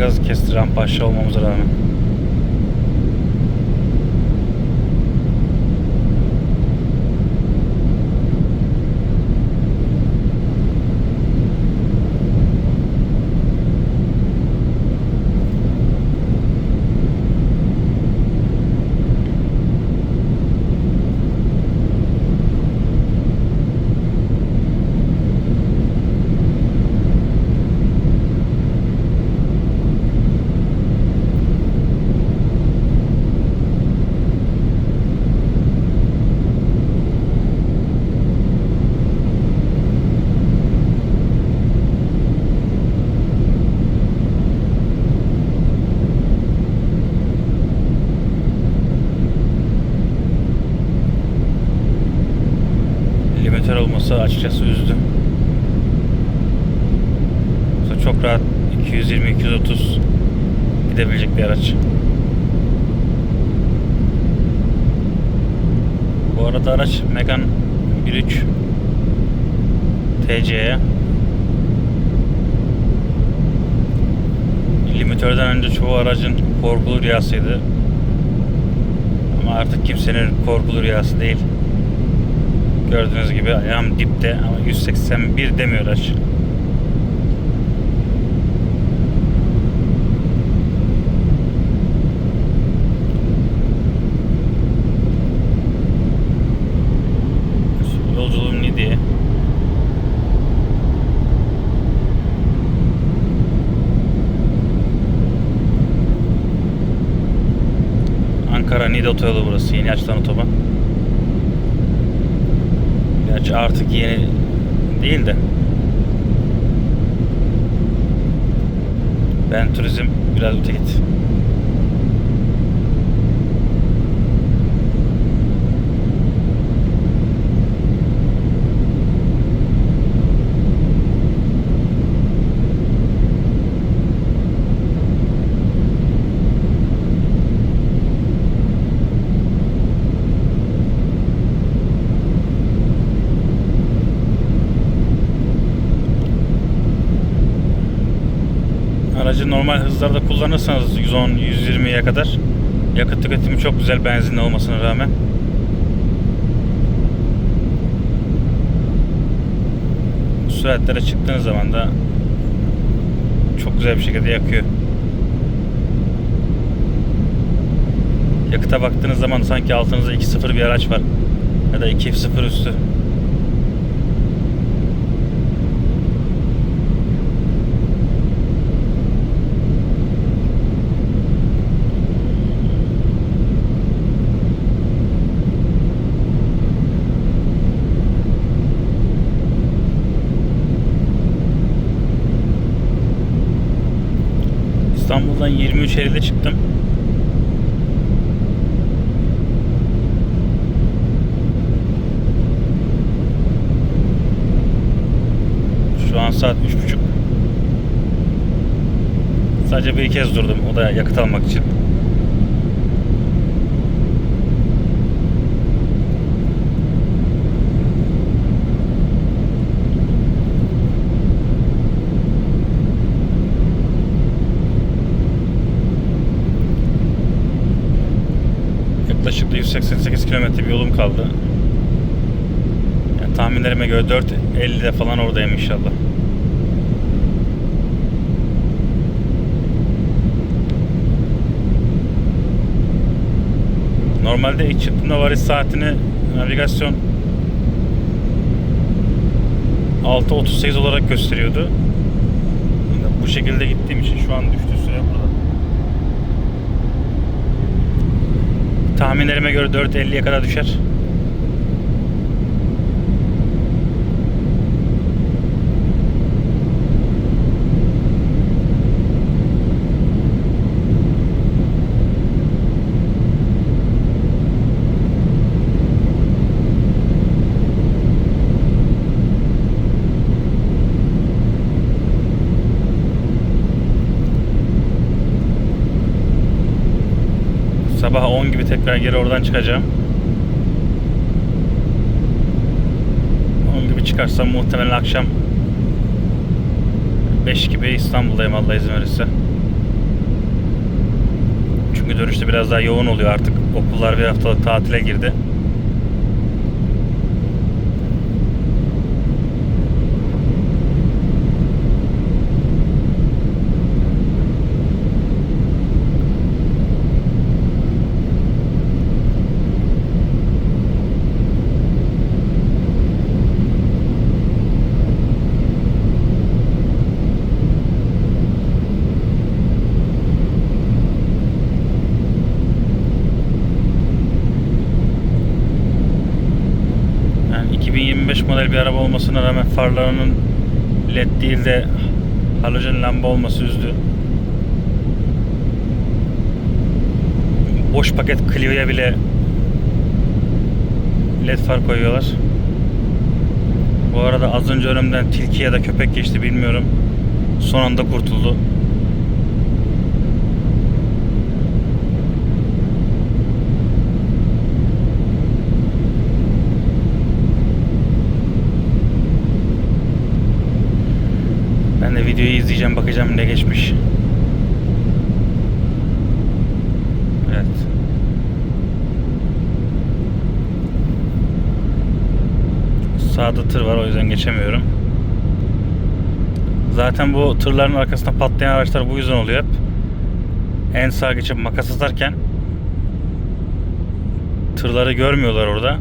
gaz kesti rampa aşağı olmamıza rağmen. Limitör olması açıkçası üzdü. Yoksa çok rahat 220-230 gidebilecek bir araç. Bu arada araç Megane 1.3 TC'ye limitörden önce çoğu aracın korkulu rüyasıydı. Ama artık kimsenin korkulu rüyası değil. Gördüğünüz gibi ayağım dipte ama 181 demiyor araç. Yolculuğum ne? Ankara Niğde otoyolu burası. Yeni açılan otoban. Gerçi artık yeni değil de. Ben turizm biraz öte. Aracı normal hızlarda kullanırsanız 110-120'ye kadar yakıt tüketimi çok güzel benzinli olmasına rağmen. Süratlere çıktığınız zaman da çok güzel bir şekilde yakıyor. Yakıta baktığınız zaman sanki altınızda 2.0 bir araç var. Ya da 2.0 üstü. İstanbul'dan 23 Eylül'de çıktım. Şu an saat 3.30. Sadece bir kez durdum. O da yakıt almak için. Da 188 kilometre bir yolum kaldı. Yani tahminlerime göre 4.50'de falan oradayım inşallah. Normalde ilk çıktığımda varış saatini navigasyon 6.38 olarak gösteriyordu. Bu şekilde gittiğim için şu an düştüğü süre burada. Tahminlerime göre 4.50'ye kadar düşer. Sabah 10 gibi tekrar geri oradan çıkacağım. 10 gibi çıkar çıkarsam muhtemelen akşam 5 gibi İstanbul'dayım Allah izin verirse. Çünkü dönüşte biraz daha yoğun oluyor artık. Okullar bir haftalık tatile girdi. Yani 2025 model bir araba olmasına rağmen farlarının led değil de halojen lamba olması üzdü. Boş paket Clio'ya bile led far koyuyorlar. Bu arada az önce önümden tilki ya da köpek geçti bilmiyorum. Son anda kurtuldu. Ben de videoyu izleyeceğim bakacağım ne geçmiş. Evet. Sağda tır var o yüzden geçemiyorum. Zaten bu tırların arkasında patlayan araçlar bu yüzden oluyor hep. En sağa geçip makas atarken tırları görmüyorlar orada.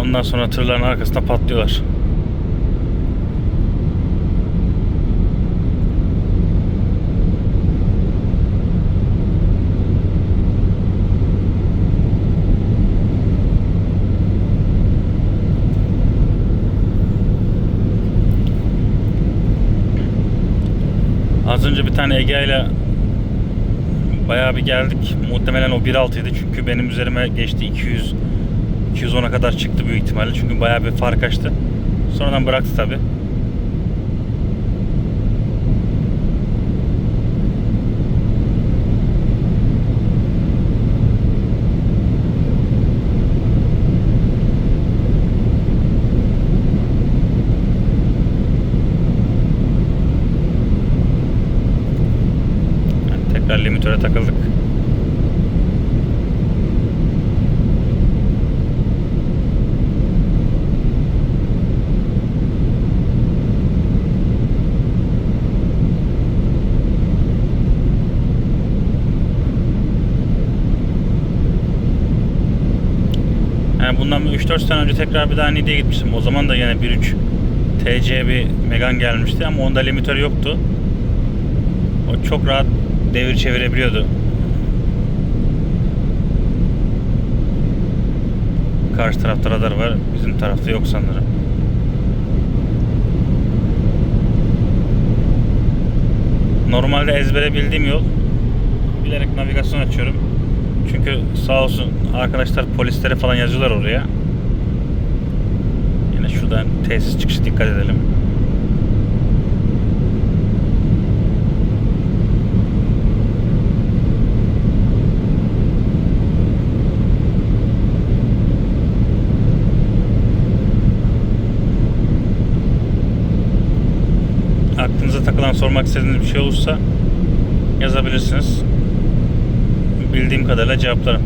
Ondan sonra tırların arkasında patlıyorlar. Az önce bir tane Ege ile bayağı bir geldik. Muhtemelen o 1.6 idi çünkü benim üzerime geçti 200 210'a kadar çıktı büyük ihtimalle çünkü bayağı bir fark açtı. Sonradan bıraktı tabi. Tekrar limitöre takıldık. Yani bundan bir 3-4 sene önce tekrar bir daha Niğde'ye gitmiştim. O zaman da yine 1.3 TC bir Megan gelmişti ama onda limitör yoktu. O çok rahat devir çevirebiliyordu. Karşı tarafta radar var. Bizim tarafta yok sanırım. Normalde ezbere bildiğim yol. Bilerek navigasyon açıyorum. Çünkü sağ olsun arkadaşlar polislere falan yazıyorlar oraya. Yine şuradan tesis çıkışı dikkat edelim. Aklınıza takılan sormak istediğiniz bir şey olursa yazabilirsiniz. Bildiğim kadarıyla cevaplarım.